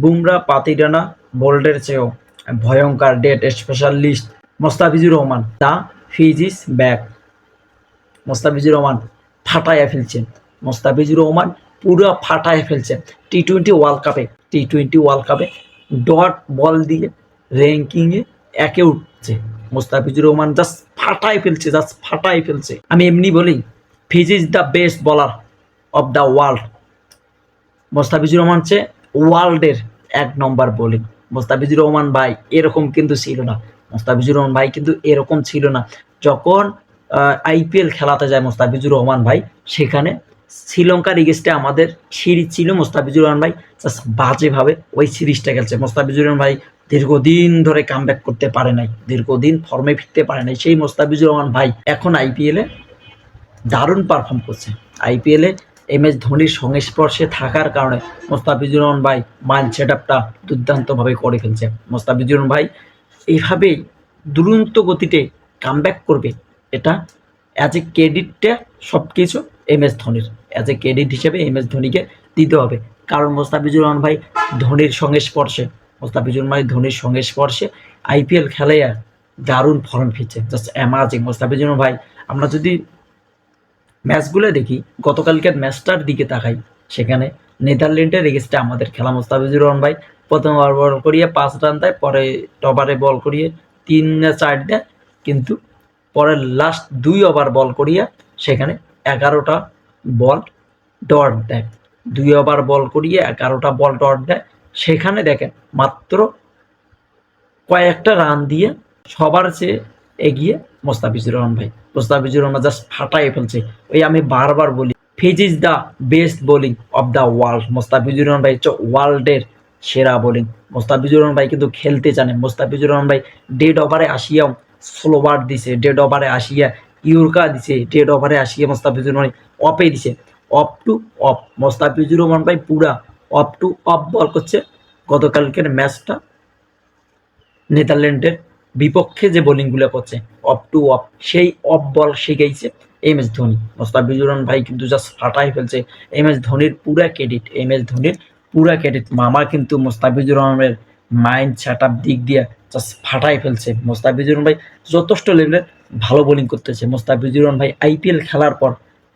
বুমরা পাতিরানা বোল্ডের চেয়েও ভয়ঙ্কর death specialist Mustafizur Rahman. The Fizz is back. Mustafizur Rahman ফাটাইয়া ফেলছেন। মোস্তাফিজুর রহমান পুরো ফাটাইয়া ফেলছেন। টি টোয়েন্টি ওয়ার্ল্ড কাপে টি টোয়েন্টি ওয়ার্ল্ড কাপে ডট বল দিয়ে র্যাঙ্কিংয়ে একে উঠছে। মোস্তাফিজুর রহমান জাস্ট ফাটাই ফেলছে জাস্ট ফাটাই ফেলছে। আমি এমনি বলি, Fizz is the best bowler of the world Mustafizur Rahman হচ্ছে ওয়ার্ল্ডের এক নম্বর বোলিং। মোস্তাফিজুর রহমান ভাই এরকম কিন্তু ছিল না। মোস্তাফিজুর রহমান ভাই কিন্তু এরকম ছিল না। যখন আইপিএল খেলাতে যায় মোস্তাফিজুর রহমান ভাই, সেখানে শ্রীলঙ্কার ইগেস্টে আমাদের সিরিজ ছিল মোস্তাফিজুর রহমান ভাই। জাস্ট বাজেভাবে ওই সিরিজটা খেলছে। মোস্তাফিজুর রহমান ভাই দীর্ঘদিন ধরে কামব্যাক করতে পারে নাই। দীর্ঘদিন ফর্মে ফিরতে পারে নাই। সেই মোস্তাফিজুর রহমান ভাই এখন আইপিএলে দারুণ পারফর্ম করছে। আইপিএলে এম এস ধোনির সংস্পর্শে থাকার কারণে মোস্তাফিজুর রহমান ভাই মাইন্ড সেট আপটা দুর্দান্তভাবে করে ফেলছে। মোস্তাফিজুর রহমান ভাই এইভাবেই দুরন্ত গতিতে কামব্যাক করবে। এটা অ্যাজ এ ক্রেডিটটা সব কিছু এম এস ধোনির। অ্যাজ এ ক্রেডিট হিসেবে এম এস ধোনিকে দিতে হবে। কারণ মোস্তাফিজুর রহমান ভাই ধোনির সংস্পর্শে, মোস্তাফিজুর ভাই ধোনির সংস্পর্শে আইপিএল খেলে দারুণ ফর্ম ফিরছে। জাস্ট অ্যামাজিং মোস্তাফিজুর ভাই, আমরা যদি ম্যাচগুলো দেখি, গতকালকের ম্যাচটার দিকে তাকাই। সেখানে নেদারল্যান্ডের এগেস্টে আমাদের খেলা মোস্তাফিজুর রহমান ভাই প্রথম ওভার বল করিয়ে পাঁচ রান দেয়, পরে টপারে বল করিয়ে তিন চার দেয়, কিন্তু পরে লাস্ট দুই ওভার বল করিয়ে সেখানে এগারোটা বল ডট দেয়। দুই ওভার বল করিয়ে এগারোটা বল ডট দেয়। সেখানে দেখেন মাত্র কয়েকটা রান দিয়ে সবার চেয়ে এগিয়ে মোস্তাফিজুর রহমান ভাই। মোস্তাফিজুর রহমান জাস্ট ফাটাই ফেলছে। ওই আমি বারবার বলি Fizz is the best bowling of the world Mustafizur Rahman ভাই হচ্ছে ওয়ার্ল্ডের সেরা বোলিং মোস্তাফিজুর রহমান ভাই কিন্তু খেলতে জানে। মোস্তাফিজুর রহমান ভাই ডেড ওভারে আসিয়াও স্লোবার দিছে ডেড ওভারে আসিয়া ইউরকা দিছে ডেড ওভারে আসিয়া মোস্তাফিজুর রহমান অফে দিছে। Off to off Mustafizur Rahman ভাই পুরা অফ টু অফ বল করছে। গতকালকের ম্যাচটা নেদারল্যান্ডের বিপক্ষে যে বোলিংগুলো করছে অফ টু অফ সেই অফ বল শিখাইছে এম এস ধোনি। মোস্তাফিজুর রহমান ভাই কিন্তু জাস্ট ফাটাই ফেলছে এম এস ধোনির পুরা ক্রেডিট এম এস ধোনির পুরা ক্রেডিট মামা কিন্তু মোস্তাফিজুর রহমানের মাইন্ড সেট আপ দিক দিয়ে জাস্ট ফাটাই ফেলছে। মোস্তাফিজুর রহমান ভাই যথেষ্ট লেভেলের ভালো বোলিং করতেছে। মোস্তাফিজুর রহমান ভাই আইপিএল খেলার পর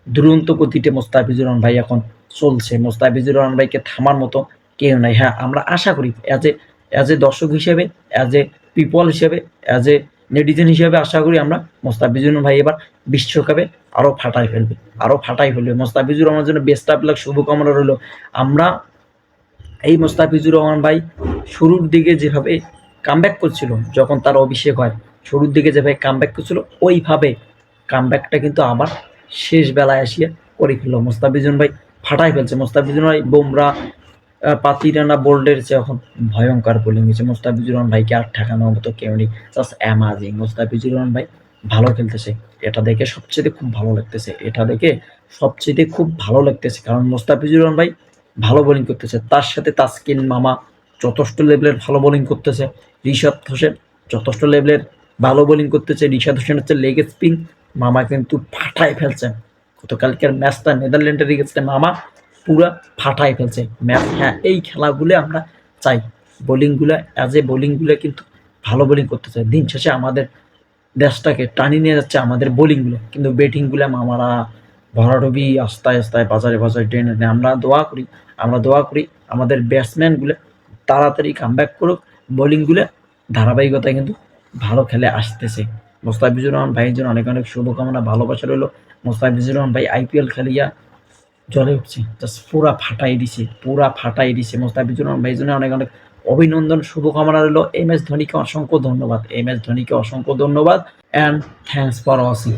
দুরন্ত গতিতে মোস্তাফিজুর রহমান ভাই এখন চলছে। মোস্তাফিজুর রহমান ভাইকে থামার মতো কেউ নাই। হ্যাঁ আমরা আশা করি অ্যাজ এ অ্যাজ এ দর্শক হিসেবে অ্যাজ এ পিপল হিসেবে অ্যাজ এ নেটিজেন হিসেবে আশা করি আমরা মোস্তাফিজুর ভাই এবার বিশ্বকাপে আরও ফাটাই ফেলবে আরও ফাটাই ফেলবে। মোস্তাফিজুর রহমানের জন্য বেস্ট অফ লাক শুভকামনা রইল। আমরা এই মোস্তাফিজুর রহমান ভাই শুরুর দিকে যেভাবে কামব্যাক করছিল, যখন তার অভিষেক হয়, শুরুর দিকে যেভাবে কামব্যাক করছিল, ওইভাবে কামব্যাকটা কিন্তু আবার শেষ বেলায় আসিয়া করে ফেলল। মোস্তাফিজুর ভাই ফাটাই ফেলছে। মোস্তাফিজুর ভাই, বোমরা পাতিরানা বোল্ডের চেয়ে এখন ভয়ঙ্কর বোলিং হয়েছে। মোস্তাফিজুর রহমান ভাইকে আর ঠেকানোর মতো কেউ নেই। জাস্ট অ্যামাজিং মোস্তাফিজুর রহমান ভাই ভালো খেলতেছে। এটা দেখে সবচেয়ে খুব ভালো লাগতেছে। এটা দেখে সবচেয়ে খুব ভালো লাগতেছে। কারণ মোস্তাফিজুর রহমান ভাই ভালো বোলিং করতেছে। তার সাথে তাসকিন মামা যথেষ্ট লেভেলের ভালো বোলিং করতেছে। ঋষভ হোসেন যথেষ্ট লেভেলের ভালো বোলিং করতেছে। ঋষাদ হোসেন হচ্ছে লেগ স্পিন মামা কিন্তু ফাটাই ফেলছেন গতকালকের ম্যাচটা নেদারল্যান্ডের এগেনস্টে মামা পুরা ফাটাই ফেলছে। ম্যাচ হ্যাঁ এই খেলাগুলো আমরা চাই। বোলিংগুলো অ্যাজ এ বোলিংগুলো কিন্তু ভালো বোলিং করতে চাই। দিন শেষে আমাদের দেশটাকে টানি নিয়ে যাচ্ছে আমাদের বোলিংগুলো। কিন্তু ব্যাটিংগুলো আমারা ভরাডবি আস্তায় আস্তায়, বাজারে বাজারে টেনে টেনে আমরা দোয়া করি, আমরা দোয়া করি, আমাদের ব্যাটসম্যানগুলো তাড়াতাড়ি কামব্যাক করুক। বোলিংগুলো ধারাবাহিকতায় কিন্তু ভালো খেলে আসতেছে। মোস্তাফিজুর রহমান ভাইয়ের জন্য অনেক অনেক শুভকামনা, ভালোবাসা রইল। মোস্তাফিজুর রহমান ভাই আইপিএল খেলিয়া জ্বলে উঠছে। জাস্ট পুরা ফাটাই দিছে, পুরা ফাটাই দিছে। মোস্তাফিজুর রহমান ভাই অনেক অনেক অভিনন্দন, শুভকামনা রইল। এম এস ধোনিকে অসংখ্য ধন্যবাদ। এম এস ধোনিকে অসংখ্য ধন্যবাদ। And thanks for watching